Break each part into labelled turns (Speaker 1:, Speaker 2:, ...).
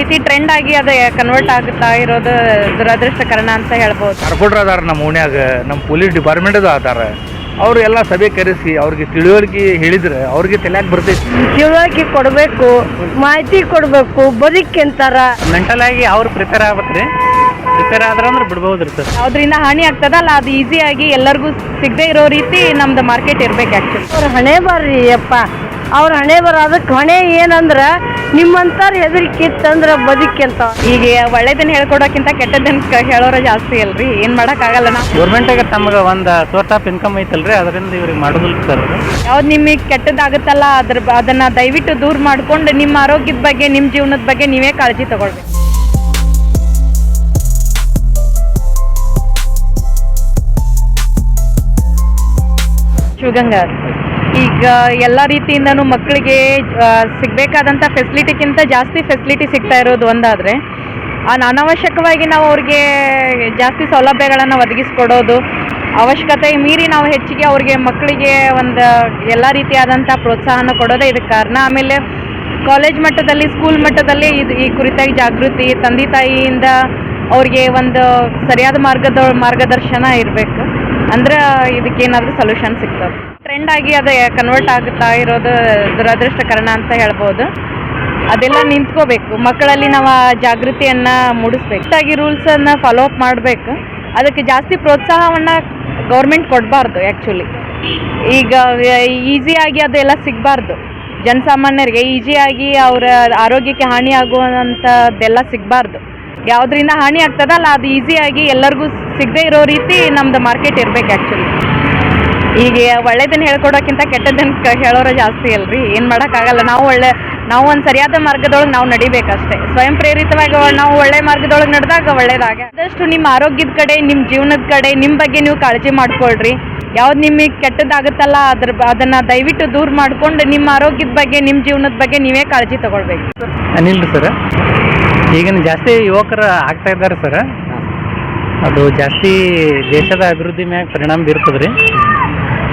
Speaker 1: ರೀತಿ ಟ್ರೆಂಡ್ ಆಗಿ ಅದು ಕನ್ವರ್ಟ್ ಆಗುತ್ತಾ ಇರೋದು ದುರದೃಷ್ಟಕರಣ ಅಂತ ಹೇಳ್ಬೋದು.
Speaker 2: ಕರ್ಕೊಟ್ರ ಅದಾರ ನಮ್ಮ ಓಣ್ಯಾಗ ನಮ್ಮ ಪೊಲೀಸ್ ಡಿಪಾರ್ಟ್ಮೆಂಟದು ಅದಾರ. ಅವರು ಎಲ್ಲ ಸಭೆ ಕರೆಸಿ ಅವ್ರಿಗೆ ತಿಳುವಳಿಕೆ ಹೇಳಿದ್ರೆ ಅವ್ರಿಗೆ ತಲೆಯಾಗ ಬರ್ತೈತಿ.
Speaker 3: ತಿಳುವಳಿಕೆ ಕೊಡಬೇಕು ಮಾಹಿತಿ ಕೊಡಬೇಕು ಬದುಕೆಂತಾರ
Speaker 4: ಮೆಂಟಲ್ ಆಗಿ ಅವ್ರು ಪ್ರಿಪೇರ್ ಆಗ್ಬೇಕ್ರಿ. ಪ್ರಿಪೇರ್ ಆದ್ರೆ ಅಂದ್ರೆ ಬಿಡ್ಬೋದ್ರಿ ಸರ್.
Speaker 1: ಅದರಿಂದ ಹಾನಿ ಆಗ್ತದಲ್ಲ ಅದು ಈಸಿಯಾಗಿ ಎಲ್ಲರಿಗೂ ಸಿಗದೆ ಇರೋ ರೀತಿ ನಮ್ದು ಮಾರ್ಕೆಟ್ ಇರ್ಬೇಕು ಆ್ಯಕ್ಚುಲಿ
Speaker 3: ಅವ್ರ ಹಣೆ ಬರ್ರಿ ಅಪ್ಪ. ಅವ್ರ ಹಣೆ ಬರ ಅದಕ್ಕೆ ಹೊಣೆ ಏನಂದ್ರ ನಿಮ್ಮಂತಾರ ಹೆದರಿಕೆ ಇತ್ತಂದ್ರ ಬದುಕೆಂತ
Speaker 1: ಈಗ ಒಳ್ಳೇದನ್ನ ಹೇಳ್ಕೊಡೋಕ್ಕಿಂತ ಕೆಟ್ಟದನ್ನ ಹೇಳೋರ ಜಾಸ್ತಿ ಅಲ್ರಿ ಏನ್ ಆಗಲ್ಲ ಗೌರ್ಮೆಂಟ್
Speaker 4: ಗೌರ್ಮೆಂಟಾಗ ತಮ್ಗೆ ಒಂದು ಸೋರ್ಸ್ ಆಫ್ ಇನ್ಕಮ್ ಐತಲ್ರಿ ಅದರಿಂದ ಇವ್ರಿಗೆ ಮಾಡೋದಿಲ್ಲ ಸರ್ ಅದು
Speaker 1: ಯಾವ್ದು ನಿಮಗೆ ಕೆಟ್ಟದಾಗುತ್ತಲ್ಲ ಅದ್ರ ಬ- ಅದನ್ನ ದಯವಿಟ್ಟು ದೂರ ಮಾಡ್ಕೊಂಡು ನಿಮ್ಮ ಆರೋಗ್ಯದ ಬಗ್ಗೆ ನಿಮ್ಮ ಜೀವನದ ಬಗ್ಗೆ ನೀವೇ ಕಾಳಜಿ ತಗೊಳ್ಬೇಕು. ಶಿವಗಂಗಾ ಈಗ ಎಲ್ಲ ರೀತಿಯಿಂದನೂ ಮಕ್ಕಳಿಗೆ ಸಿಗಬೇಕಾದಂಥ ಫೆಸಿಲಿಟಿಗಿಂತ ಜಾಸ್ತಿ ಫೆಸಿಲಿಟಿ ಸಿಗ್ತಾ ಇರೋದು ಒಂದಾದರೆ ಅನಾವಶ್ಯಕವಾಗಿ ನಾವು ಅವ್ರಿಗೆ ಜಾಸ್ತಿ ಸೌಲಭ್ಯಗಳನ್ನು ಒದಗಿಸ್ಕೊಡೋದು, ಅವಶ್ಯಕತೆ ಮೀರಿ ನಾವು ಹೆಚ್ಚಿಗೆ ಅವ್ರಿಗೆ ಮಕ್ಕಳಿಗೆ ಒಂದು ಎಲ್ಲ ರೀತಿಯಾದಂಥ ಪ್ರೋತ್ಸಾಹನ ಕೊಡೋದೇ ಇದಕ್ಕೆ ಕಾರಣ. ಆಮೇಲೆ ಕಾಲೇಜ್ ಮಟ್ಟದಲ್ಲಿ ಸ್ಕೂಲ್ ಮಟ್ಟದಲ್ಲಿ ಇದು ಈ ಕುರಿತಾಗಿ ಜಾಗೃತಿ, ತಂದೆ ತಾಯಿಯಿಂದ ಅವ್ರಿಗೆ ಒಂದು ಸರಿಯಾದ ಮಾರ್ಗದ, ಮಾರ್ಗದರ್ಶನ ಇರಬೇಕು. ಅಂದ್ರೆ ಇದಕ್ಕೇನಾದರೂ ಸೊಲ್ಯೂಷನ್ ಸಿಗ್ತದೆ. ಟ್ರೆಂಡ್ ಆಗಿ ಅದು ಕನ್ವರ್ಟ್ ಆಗುತ್ತಾ ಇರೋದು ದುರದೃಷ್ಟಕರಣ ಅಂತ ಹೇಳ್ಬೋದು. ಅದೆಲ್ಲ ನಿಂತ್ಕೋಬೇಕು. ಮಕ್ಕಳಲ್ಲಿ ನಾವು ಜಾಗೃತಿಯನ್ನು ಮೂಡಿಸ್ಬೇಕು. ಆಗಿ ರೂಲ್ಸನ್ನು ಫಾಲೋ ಅಪ್ ಮಾಡಬೇಕು. ಅದಕ್ಕೆ ಜಾಸ್ತಿ ಪ್ರೋತ್ಸಾಹವನ್ನು ಗೌರ್ಮೆಂಟ್ ಕೊಡಬಾರ್ದು ಆ್ಯಕ್ಚುಲಿ ಈಗ ಈಸಿಯಾಗಿ ಅದೆಲ್ಲ ಸಿಗಬಾರ್ದು. ಜನಸಾಮಾನ್ಯರಿಗೆ ಈಸಿಯಾಗಿ ಅವರ ಆರೋಗ್ಯಕ್ಕೆ ಹಾನಿ ಆಗುವಂಥದ್ದೆಲ್ಲ ಸಿಗಬಾರ್ದು. ಯಾವುದರಿಂದ ಹಾನಿ ಆಗ್ತದಲ್ಲ, ಅದು ಈಸಿಯಾಗಿ ಎಲ್ಲರಿಗೂ ಸಿಗದೇ ಇರೋ ರೀತಿ ನಮ್ದು ಮಾರ್ಕೆಟ್ ಇರಬೇಕು ಆ್ಯಕ್ಚುಲಿ ಈಗ ಒಳ್ಳೇದನ್ನ ಹೇಳ್ಕೊಡೋಕ್ಕಿಂತ ಕೆಟ್ಟದನ್ನ ಕ- ಹೇಳೋರ ಜಾಸ್ತಿ ಅಲ್ರಿ. ಏನು ಮಾಡೋಕ್ಕಾಗಲ್ಲ. ನಾವು ಒಳ್ಳೆ ನಾವು ಒಂದು ಸರಿಯಾದ ಮಾರ್ಗದೊಳಗೆ ನಾವು ನಡಿಬೇಕಷ್ಟೇ. ಸ್ವಯಂ ಪ್ರೇರಿತವಾಗಿ ನಾವು ಒಳ್ಳೆ ಮಾರ್ಗದೊಳಗೆ ನಡೆದಾಗ ಒಳ್ಳೇದಾಗ. ಆದಷ್ಟು ನಿಮ್ಮ ಆರೋಗ್ಯದ ಕಡೆ ನಿಮ್ಮ ಜೀವನದ ಕಡೆ ನಿಮ್ಮ ಬಗ್ಗೆ ನೀವು ಕಾಳಜಿ ಮಾಡ್ಕೊಳ್ರಿ. ಯಾವ್ದು ನಿಮಗೆ ಕೆಟ್ಟದಾಗುತ್ತಲ್ಲ ಅದ್ರ ಅದನ್ನು ಅದನ್ನ ದಯವಿಟ್ಟು ದೂರ ಮಾಡ್ಕೊಂಡು ನಿಮ್ಮ ಆರೋಗ್ಯದ ಬಗ್ಗೆ ನಿಮ್ಮ ಜೀವನದ ಬಗ್ಗೆ ನೀವೇ ಕಾಳಜಿ ತಗೊಳ್ಬೇಕು.
Speaker 4: ಅನಿಲ್ ಸರ್. ಈಗಿನ ಜಾಸ್ತಿ ಯುವಕರು ಆಗ್ತಾ ಇದ್ದಾರೆ ಸರ್. ಅದು ಜಾಸ್ತಿ ದೇಶದ ಅಭಿವೃದ್ಧಿ ಮ್ಯಾಗ ಪರಿಣಾಮ ಬೀರ್ತದೆ ರೀ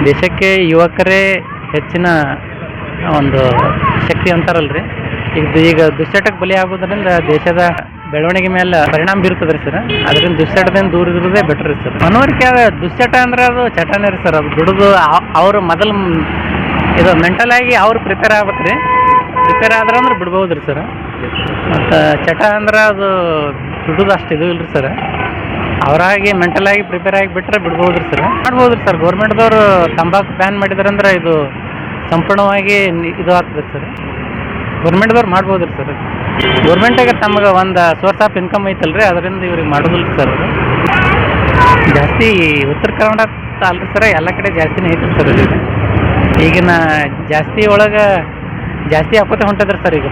Speaker 4: ದೇಶಕ್ಕೆ ಯುವಕರೇ ಹೆಚ್ಚಿನ ಒಂದು ಶಕ್ತಿ ಅಂತಾರಲ್ಲ ರೀ ಈಗ ಈಗ ದುಶ್ಚಟಕ್ಕೆ ಬಲಿ ಆಗೋದ್ರಿಂದ ದೇಶದ ಬೆಳವಣಿಗೆ ಮೇಲೆ ಪರಿಣಾಮ ಬೀರ್ತದೆ ರೀ ಸರ್. ಅದರಿಂದ ದುಶ್ಚಟದಿಂದ ದೂರ ಇರೋದೇ ಬೆಟರ್ ಸರ್. ಮನವರಿಕೆ ಅದ ದುಶ್ಚಟ ಅಂದ್ರೆ ಅದು ಚಟನೇ ರೀ ಸರ್. ಅದು ದುಡಿದು ಅವರು ಮೊದಲು ಇದು ಮೆಂಟಲ್ ಆಗಿ ಅವ್ರು ಪ್ರಿಪೇರ್ ಆಗ್ಬೇಕು ರೀ ಪ್ರಿಪೇರ್ ಆದ್ರೆ ಅಂದ್ರೆ ಬಿಡ್ಬೋದು ರೀ ಸರ್. ಮತ್ತು ಚಟ ಅಂದ್ರೆ ಅದು ದುಡ್ದು ಅಷ್ಟು ಇದು ಇಲ್ಲ ರೀ ಸರ್. ಅವರಾಗಿ ಮೆಂಟಲ್ ಆಗಿ ಪ್ರಿಪೇರ್ ಆಗಿ ಬಿಟ್ಟರೆ ಬಿಡ್ಬೋದ್ರಿ ಸರ್ ಮಾಡ್ಬೋದು ರೀ ಸರ್ ಗೌರ್ಮೆಂಟ್ದವರು ತಂಬಾಕು ಬ್ಯಾನ್ ಮಾಡಿದ್ರಂದ್ರೆ ಇದು ಸಂಪೂರ್ಣವಾಗಿ ಇದು ಆಗ್ತದೆ ಸರ್ ಗೌರ್ಮೆಂಟ್ದವ್ರು ಮಾಡ್ಬೋದ್ರಿ ಸರ್ ಗೌರ್ಮೆಂಟಿಗೆ ತಮಗೆ ಒಂದು ಸೋರ್ಸ್ ಆಫ್ ಇನ್ಕಮ್ ಐತಲ್ರಿ, ಅದರಿಂದ ಇವ್ರಿಗೆ ಮಾಡೋದಿಲ್ಲ ಸರ್ ಜಾಸ್ತಿ ಉತ್ತರ ಕರ್ನಾಟಕ ಅಲ್ರಿ ಸರ್ ಎಲ್ಲ ಕಡೆ ಜಾಸ್ತಿನೇ ಐತ್ರಿ ಸರ್ ಈಗಿನ ಜಾಸ್ತಿ ಒಳಗೆ ಜಾಸ್ತಿ ಆಪತ್ತೆ ಹೊಂಟದ್ರಿ ಸರ್ ಈಗ.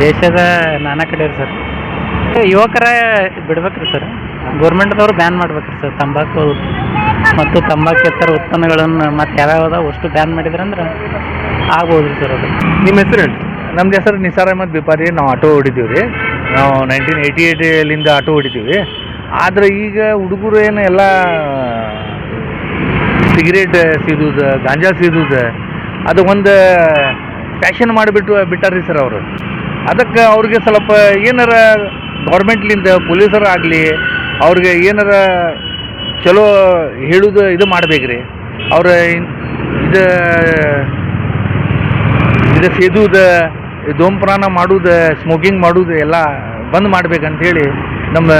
Speaker 4: ದೇಶದ ನಾನಾ ಕಡೆ ರೀ ಸರ್ ಯುವಕರ ಬಿಡ್ಬೇಕ್ರಿ ಸರ್ ಗೌರ್ಮೆಂಟ್ದವ್ರು ಬ್ಯಾನ್ ಮಾಡ್ಬೇಕ್ರಿ ಸರ್. ತಂಬಾಕು ಮತ್ತು ತಂಬಾಕೇತರ ಉತ್ಪನ್ನಗಳನ್ನು ಮತ್ತು ಯಾವ್ಯಾವ ಅಷ್ಟು ಬ್ಯಾನ್ ಮಾಡಿದ್ರಂದ್ರೆ ಆಗ್ಬೋದು ಸರ್ ಅದು.
Speaker 2: ನಿಮ್ಮ ಹೆಸರು ಹೇಳಿ. ನಮ್ದು ಹೆಸರು ನಿಸಾರ್ ಅಹಮದ್ ಬಿಪಾರಿ ನಾವು ಆಟೋ ಹೊಡಿತೀವಿ ರೀ. ನಾವು ನೈನ್ಟೀನ್ ಏಯ್ಟಿ ಏಯ್ಟಲಿಂದ ಆಟೋ ಹೊಡಿತೀವಿ ಆದರೆ ಈಗ ಹುಡುಗರು ಏನು ಎಲ್ಲ ಸಿಗರೇಟ್ ಸೇದೋದು, ಗಾಂಜಾ ಸೇದೋದು, ಅದು ಒಂದು ಫ್ಯಾಷನ್ ಮಾಡಿಬಿಟ್ಟು ಬಿಟ್ಟಾರ್ರಿ ಸರ್ ಅವರು. ಅದಕ್ಕೆ ಅವ್ರಿಗೆ ಸ್ವಲ್ಪ ಏನಾರ ಗೌರ್ಮೆಂಟ್ಲಿಂದ ಪೊಲೀಸರು ಆಗಲಿ ಅವ್ರಿಗೆ ಏನಾರ ಚಲೋ ಹೇಳುದು ಇದು ಮಾಡ್ಬೇಕ್ರಿ. ಅವ್ರ ಇನ್- ಇದು ಇದು ಸೇದುವುದು ಧೂಮಪಾನ ಮಾಡುವುದು ಸ್ಮೋಕಿಂಗ್ ಮಾಡುವುದು ಎಲ್ಲ ಬಂದ್ ಮಾಡ್ಬೇಕಂತೇಳಿ ನಮ್ಮ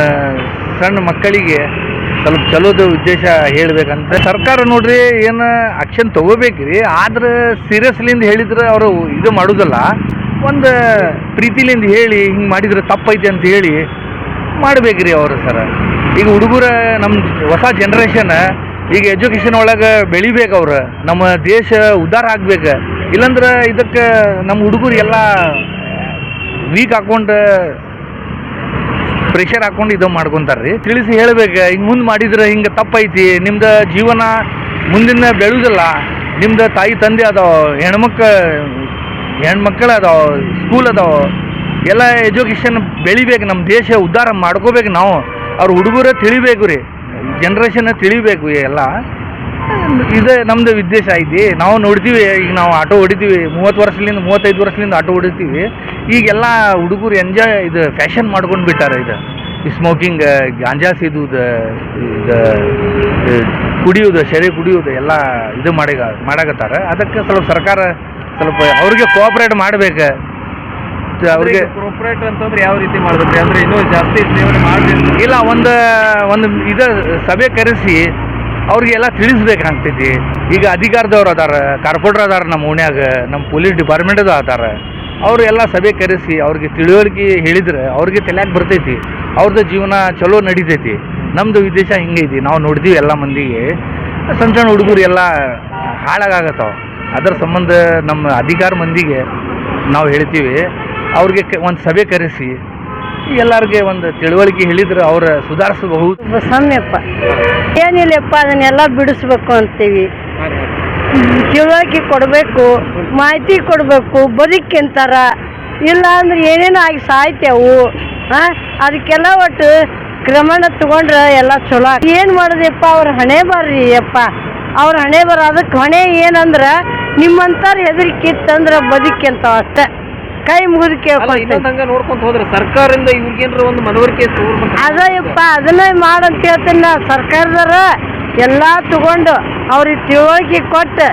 Speaker 2: ಸಣ್ಣ ಮಕ್ಕಳಿಗೆ ಸ್ವಲ್ಪ ಚಲೋದ ಉದ್ದೇಶ ಹೇಳ್ಬೇಕಂತ. ಸರ್ಕಾರ ನೋಡ್ರಿ ಏನು ಆಕ್ಷನ್ ತಗೋಬೇಕ್ರಿ, ಆದ್ರೆ ಸೀರಿಯಸ್ಲಿಂದ ಹೇಳಿದ್ರೆ ಅವರು ಇದು ಮಾಡೋದಲ್ಲ. ಒಂದು ಪ್ರೀತಿಲಿಂದ ಹೇಳಿ ಹಿಂಗೆ ಮಾಡಿದ್ರೆ ತಪ್ಪೈತೆ ಅಂತ ಹೇಳಿ ಮಾಡ್ಬೇಕ್ರಿ ಅವರು ಸರ. ಈಗ ಹುಡುಗರ ನಮ್ಮ ಹೊಸ ಜನ್ರೇಷನ್ ಈಗ ಎಜುಕೇಷನ್ ಒಳಗೆ ಬೆಳಿಬೇಕು ಅವ್ರು. ನಮ್ಮ ದೇಶ ಉದ್ಧಾರ ಆಗ್ಬೇಕು. ಇಲ್ಲಂದ್ರೆ ಇದಕ್ಕೆ ನಮ್ಮ ಹುಡುಗರು ಎಲ್ಲ ವೀಕ್ ಹಾಕೊಂಡು ಪ್ರೆಷರ್ ಹಾಕ್ಕೊಂಡು ಇದು ಮಾಡ್ಕೊತಾರೆ ರೀ ತಿಳಿಸಿ ಹೇಳ್ಬೇಕು, ಹಿಂಗೆ ಮುಂದೆ ಮಾಡಿದ್ರೆ ಹಿಂಗೆ ತಪ್ಪೈತಿ. ನಿಮ್ದು ಜೀವನ ಮುಂದಿನ ಬೆಳೆದಿಲ್ಲ. ನಿಮ್ದು ತಾಯಿ, ತಂದೆ ಅದಾವ, ಹೆಣ್ಮಕ್ಳ, ಹೆಣ್ಮಕ್ಳು ಅದಾವ ಸ್ಕೂಲ್ ಅದಾವ. ಎಲ್ಲ ಎಜುಕೇಷನ್ ಬೆಳಿಬೇಕು ನಮ್ಮ ದೇಶ ಉದ್ಧಾರ ಮಾಡ್ಕೋಬೇಕು ನಾವು. ಅವ್ರ ಹುಡುಗರ ತಿಳಿಬೇಕು ರೀ ಜನ್ರೇಷನ್ ತಿಳಿಬೇಕು ಎಲ್ಲ. ಇದು, ನಮ್ದು ಉದ್ದೇಶ ಐತಿ ನಾವು ನೋಡ್ತೀವಿ, ಈಗ ನಾವು ಆಟೋ ಹೊಡಿತೀವಿ. ಮೂವತ್ತು ವರ್ಷದಿಂದ, ಮೂವತ್ತೈದು ವರ್ಷದಿಂದ ಆಟೋ ಹೊಡಿತೀವಿ. ಈಗೆಲ್ಲ ಹುಡುಗರು ಎಂಜಾಯ್ ಇದು ಫ್ಯಾಷನ್ ಮಾಡ್ಕೊಂಡು ಬಿಟ್ಟಾರೆ ಇದು ಸ್ಮೋಕಿಂಗ್ ಗಾಂಜಾ ಸೇದುವುದು ಇದು ಇದು ಕುಡಿಯೋದು ಸೆರೆ ಕುಡಿಯೋದು ಎಲ್ಲ ಇದು ಮಾಡಿ ಮಾಡಾಕತ್ತಾರ. ಅದಕ್ಕೆ ಸ್ವಲ್ಪ ಸರ್ಕಾರ ಸ್ವಲ್ಪ ಅವ್ರಿಗೆ ಕೋಆಪ್ರೇಟ್ ಮಾಡ್ಬೇಕು. ಅವ್ರಿಗೆ
Speaker 5: ಅಂತಂದ್ರೆ ಯಾವ ರೀತಿ ಮಾಡಬೇಕು ಅಂದ್ರೆ ಇನ್ನೂ ಜಾಸ್ತಿ ಸೇವನೆ ಮಾಡಬೇಕು.
Speaker 2: ಇಲ್ಲ ಒಂದು ಒಂದು ಇದ ಸಭೆ ಕರೆಸಿ ಅವ್ರಿಗೆಲ್ಲ ತಿಳಿಸ್ಬೇಕಾಗ್ತೈತಿ ಈಗ ಅಧಿಕಾರದವ್ರು ಅದಾರ ಕಾರ್ಪೊರೇಟರ್ ಅದಾರ ನಮ್ಮ ಓಣ್ಯಾಗ ನಮ್ಮ ಪೊಲೀಸ್ ಡಿಪಾರ್ಟ್ಮೆಂಟದು ಅದಾರ. ಅವ್ರು ಎಲ್ಲ ಸಭೆ ಕರೆಸಿ ಅವ್ರಿಗೆ ತಿಳುವಳಿಕೆ ಹೇಳಿದ್ರೆ ಅವ್ರಿಗೆ ತಲೆಯಾಗಿ ಬರ್ತೈತಿ. ಅವ್ರದ್ದು ಜೀವನ ಚಲೋ ನಡೀತೈತಿ. ನಮ್ಮದು ಉದ್ದೇಶ ಹಿಂಗೈತಿ ನಾವು ನೋಡಿದೀವಿ ಎಲ್ಲ ಮಂದಿಗೆ. ಸಣ್ಣ ಸಣ್ಣ ಹುಡುಗರು ಎಲ್ಲ ಹಾಳಾಗತ್ತಾವ ಅದರ ಸಂಬಂಧ ನಮ್ಮ ಅಧಿಕಾರ ಮಂದಿಗೆ ನಾವು ಹೇಳ್ತೀವಿ. ಅವ್ರಿಗೆ ಒಂದು ಸಭೆ ಕರೆಸಿ, ಎಲ್ಲರಿಗೆ ಒಂದು ತಿಳುವಳಿಕೆ ಹೇಳಿದ್ರೆ ಅವ್ರ ಸುಧಾರಿಸಬಹುದು.
Speaker 3: ಸಮ್ಯಪ್ಪ ಏನಿಲ್ಲಪ್ಪ, ಅದನ್ನೆಲ್ಲ ಬಿಡಿಸ್ಬೇಕು ಅಂತೀವಿ. ತಿಳುವಳಿಕೆ ಕೊಡಬೇಕು, ಮಾಹಿತಿ ಕೊಡಬೇಕು ಬದುಕಿಂತಾರ ಇಲ್ಲ ಅಂದ್ರೆ ಏನೇನು ಆಗಿ ಸಾಯ್ತೇವು ಅದಕ್ಕೆಲ್ಲ ಒಟ್ಟು ಕ್ರಮಣ ತಗೊಂಡ್ರೆ ಎಲ್ಲ ಚಲೋ ಏನು ಮಾಡೋದಪ್ಪ, ಅವ್ರ ಹಣೆ ಬರ್ರಿ ಅಪ್ಪ. ಅವ್ರ ಹಣೆ ಬರ ಅದಕ್ಕೆ ಹೊಣೆ ಏನಂದ್ರೆ ನಿಮ್ಮಂತಾರ ಹೆದರಿಕಿತ್ತಂದ್ರೆ ಬದುಕಿಂತಾವ ಅಷ್ಟೇ. ಕೈ ಮುಗಿದು
Speaker 5: ಅಲ್ಲ
Speaker 3: ಕೇಳ್ಕೊಳ್ತೇವೆ
Speaker 5: ಇನ್ನೊಂದ್ ಹಂಗ ನೋಡ್ಕೊಂತ ಹೋದ್ರೆ ಸರ್ಕಾರದಿಂದ ಇವ್ರಿಗೇನ್ರ ಒಂದು ಮನವರಿಕೆ
Speaker 3: ಅದಯ್ಯಪ್ಪ ಅದನ್ನೇ ಮಾಡಂತ ಹೇಳ್ತೀನಿ ನಾ. ಸರ್ಕಾರದವ್ರ ಎಲ್ಲಾ ತಗೊಂಡು ಅವ್ರಿಗೆ ತಿಳುವಳಿಕೆ ಕೊಟ್ಟು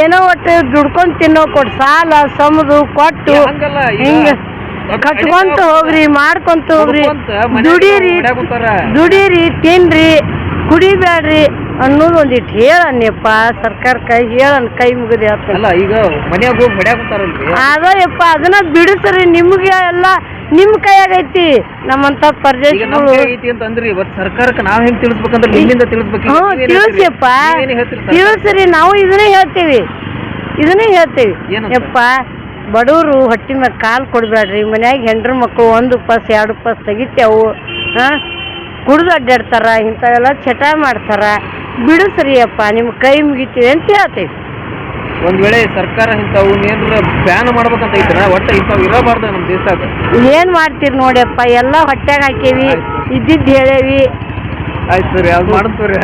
Speaker 3: ಏನೋ ಒಟ್ಟು ದುಡ್ಕೊಂಡು ತಿನ್ನೋ ಕೊಟ್ಟು ಸಾಲ ಸಮದು ಕೊಟ್ಟು ಹಿಂಗ ಕಟ್ಕೊಂತ ಹೋಗ್ರಿ ಮಾಡ್ಕೊಂತ ಹೋಗ್ರಿ. ದುಡೀರಿ ದುಡೀರಿ ತಿನ್ರಿ ಕುಡಿಬೇಡ್ರಿ ಅನ್ನೋದು ಒಂದಿಟ್ಟು ಹೇಳಣ್ಣಪ್ಪ ಸರ್ಕಾರ ಕೈ ಹೇಳನ್ ಕೈ ಮುಗಿದು ಹೇಳ್ತೀನಿ.
Speaker 5: ಅಲ್ಲ ಈಗ ಮನ್ಯಾಗ ಹೋಗಿ
Speaker 3: ಅದನ್ನ ಬಿಡಿಸ್ರಿ ನಿಮ್ಗೆ ಎಲ್ಲ ನಿಮ್ಮ ಕೈಯಾಗ ಐತಿ. ನಮ್ಮಂತ
Speaker 5: ಈಗ ನಮ್
Speaker 3: ಪ್ರದೇಶಗಳು
Speaker 5: ಕೈ ಐತಿ ಅಂತ ಅಂದ್ರಿ ಬಟ್ ಸರ್ಕಾರಕ್ಕೆ ನಾವ್ ಹೆಂಗ್ ತಿಳಿಸ್ಬೇಕಂದ್ರೆ ನಿಮ್ಮಿಂದ ತಿಳಿಸ್ಬೇಕು. ಈಗ
Speaker 3: ಹ್ಞೂ
Speaker 5: ನೀವೇನ್ ಹೇಳ್ತೀರಿ?
Speaker 3: ತಿಳಿಸಿಯಪ್ಪ.
Speaker 5: ನೀವೇನ್ ಹೇಳ್ತೀರಿ ಸರ್ಕಾರಕ್ಕೆ?
Speaker 3: ತಿಳಿಸ್ರಿ ನಾವು ಇದನ್ನೇ ಹೇಳ್ತೀವಿ. ಇದನ್ನೇ ಹೇಳ್ತೀವಿ.
Speaker 5: ಏನಂತ?
Speaker 3: ಯಪ್ಪ ಬಡವರು ಹೊಟ್ಟಿ ಮ್ಯಾಗ ಕಾಲು ಕೊಡಬೇಡ್ರಿ ಮನ್ಯಾಗ ಹೆಂಡ್ರ ಮಕ್ಕಳು ಒಂದು ಉಪಾಸ ಎರಡು ಉಪಾಸ ತೆಗಿತೇವು ಹಾಂ? ಕುಡ್ದು ಅಡ್ಡಾಡ್ತಾರ ಇಂಥವೆಲ್ಲ ಚಟ ಮಾಡ್ತಾರ. ಬಿಡಿಸ್ರಿ ಸರಿಯಪ್ಪ ನಿಮ್ಮ ಕೈ ಮುಗಿತೀವಿ ಅಂತ ಹೇಳ್ತೀವಿ
Speaker 5: ಒಂದ್ ವೇಳೆ ಸರ್ಕಾರ ಇಂಥವು ಏನ್ರ ಬ್ಯಾನ್ ಮಾಡ್ಬೇಕಂತ ಐತ್ರ ಒಟ್ಟು ಇಂಥವು ಇರಬಾರ್ದು ನಮ್ ದೇಶದಾಗ.
Speaker 3: ಏನು ಮಾಡ್ತೀರಿ ನೋಡಪ್ಪ ಎಲ್ಲ ಹೊಟ್ಯಾಗ ಹಾಕೇವಿ ಇದ್ದಿದ್ದು ಹೇಳೇವಿ.
Speaker 5: ಆಯ್ತು ಸರಿ ಅದು ಮಾಡ್ತೀರಿ